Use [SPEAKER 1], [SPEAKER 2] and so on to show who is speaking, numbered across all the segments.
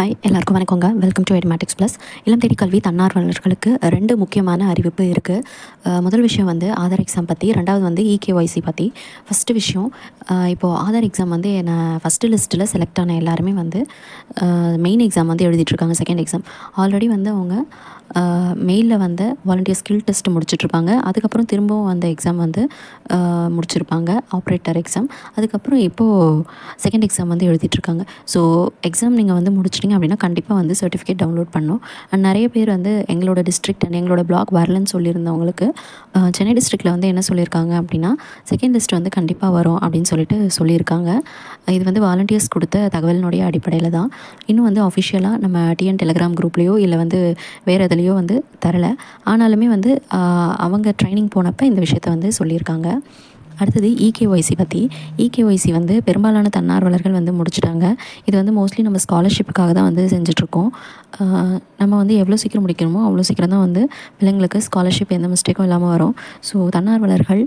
[SPEAKER 1] ஐ எல்லாருக்கும் வணக்கங்க. Welcome to Edmatics plus இளம் தேடி கல்வி தன்னார்வலர்களுக்கு ரெண்டு முக்கியமான அறிவிப்பு இருக்குது முதல் விஷயம் வந்து ஆதார் எக்ஸாம் பற்றி ரெண்டாவது வந்து இகேஒய்சி பற்றி ஃபஸ்ட்டு விஷயம் இப்போது ஆதார் எக்ஸாம் வந்து என்னை ஃபஸ்ட்டு லிஸ்ட்டில் செலக்ட் ஆன எல்லாருமே வந்து மெயின் எக்ஸாம் வந்து எழுதிட்டுருக்காங்க செகண்ட் எக்ஸாம் ஆல்ரெடி வந்து அவங்க மெயிலில் வந்து வாலண்டியர் ஸ்கில் டெஸ்ட் முடிச்சிட்ருப்பாங்க அதுக்கப்புறம் திரும்பவும் அந்த எக்ஸாம் வந்து முடிச்சிருப்பாங்க ஆப்ரேட்டர் எக்ஸாம் அதுக்கப்புறம் இப்போது செகண்ட் எக்ஸாம் வந்து எழுதிட்டுருக்காங்க ஸோ எக்ஸாம் நீங்கள் வந்து முடிச்சிட்டிங்க அப்படின்னா கண்டிப்பாக வந்து சர்டிஃபிகேட் டவுன்லோட் பண்ணணும் அண்ட் நிறைய பேர் வந்து எங்களோட டிஸ்ட்ரிக்ட் அண்ட் எங்களோட பிளாக் வரலன்னு சொல்லியிருந்தவங்களுக்கு சென்னை டிஸ்ட்ரிக்டில் வந்து என்ன சொல்லியிருக்காங்க அப்படின்னா செகண்ட் லிஸ்ட் வந்து கண்டிப்பாக வரும் அப்படின்னு சொல்லிட்டு சொல்லியிருக்காங்க. இது வந்து வாலண்டியர்ஸ் கொடுத்த தகவலினுடைய அடிப்படையில் தான். இன்னும் வந்து அஃபிஷியலாக நம்ம டிஎன் டெலிகிராம் குரூப்லேயோ இல்லை வந்து வேறு எதுலேயோ வந்து தரலை. ஆனாலுமே வந்து அவங்க ட்ரைனிங் போனப்போ இந்த விஷயத்த வந்து சொல்லியிருக்காங்க. அடுத்தது இகேஒய்சி பற்றி இகேஒய்சி வந்து பெரும்பாலான தன்னார்வலர்கள் வந்து முடிச்சிட்டாங்க. இது வந்து மோஸ்ட்லி நம்ம ஸ்காலர்ஷிப்புக்காக தான் வந்து செஞ்சிட்ருக்கோம். நம்ம வந்து எவ்வளோ சீக்கிரம் முடிக்கணுமோ அவ்வளோ சீக்கிரம் தான் வந்து பிள்ளைங்களுக்கு ஸ்காலர்ஷிப் எந்த மிஸ்டேக்கும் இல்லாமல் வரும். ஸோ தன்னார்வலர்கள்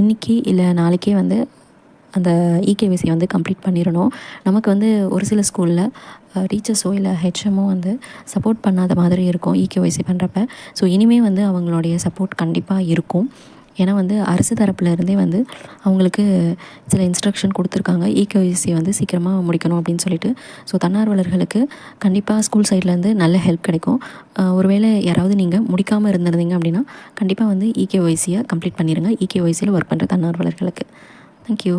[SPEAKER 1] இன்றைக்கி இல்லை நாளைக்கே வந்து அந்த இகேவிசியை வந்து கம்ப்ளீட் பண்ணிடணும். நமக்கு வந்து ஒரு சில ஸ்கூலில் டீச்சர்ஸோ இல்லை ஹெச்எம்மோ வந்து சப்போர்ட் பண்ணாத மாதிரி இருக்கும் இகேஒய்சி பண்ணுறப்ப ஸோ இனிமேல் வந்து அவங்களுடைய சப்போர்ட் கண்டிப்பாக இருக்கும். ஏன்னா வந்து அரசு தரப்புல இருந்தே வந்து அவங்களுக்கு சில இன்ஸ்ட்ரக்ஷன் கொடுத்துருக்காங்க. இகேஒய்சி வந்து சீக்கிரமாக முடிக்கணும் அப்படின்னு சொல்லிட்டு. ஸோ தன்னார்வலர்களுக்கு கண்டிப்பாக ஸ்கூல் சைட்லேருந்து நல்ல ஹெல்ப் கிடைக்கும். ஒருவேளை யாராவது நீங்கள் முடிக்காமல் இருந்திருந்தீங்க அப்படின்னா கண்டிப்பாக வந்து இகேஒய்சியை கம்ப்ளீட் பண்ணிடுங்க இகேஒய்சியில் ஒர்க் பண்ணுற தன்னார்வலர்களுக்கு. தேங்க்யூ